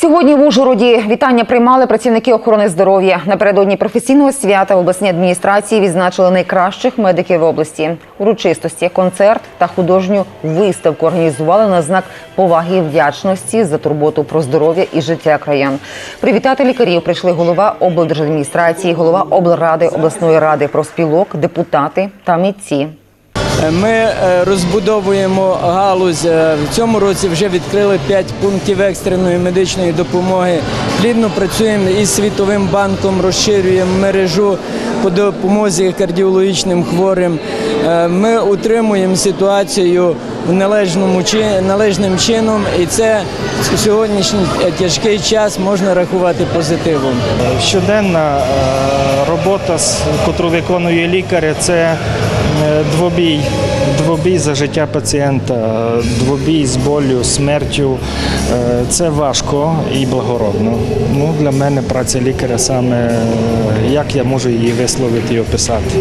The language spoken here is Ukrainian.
Сьогодні в Ужгороді вітання приймали працівники охорони здоров'я. Напередодні професійного свята в обласній адміністрації відзначили найкращих медиків області. Урочистості, концерт та художню виставку організували на знак поваги і вдячності за турботу про здоров'я і життя краян. Привітати лікарів прийшли голова облдержадміністрації, голова облради, обласної ради профспілок, депутати та митці. Ми е, розбудовуємо галузь. Е, В цьому році вже відкрили 5 пунктів екстреної медичної допомоги. Плідно працюємо із Світовим банком, розширюємо мережу по допомозі кардіологічним хворим. Е, Ми утримуємо ситуацію в належному належним чином, і це в сьогоднішній тяжкий час можна рахувати позитивом. Щоденна робота, котру виконує лікар, це двобій. Двобій за життя пацієнта, двобій з болю, смертю. Е, Це важко і благородно. Ну, для мене праця лікаря саме, як я можу її висловити і описати.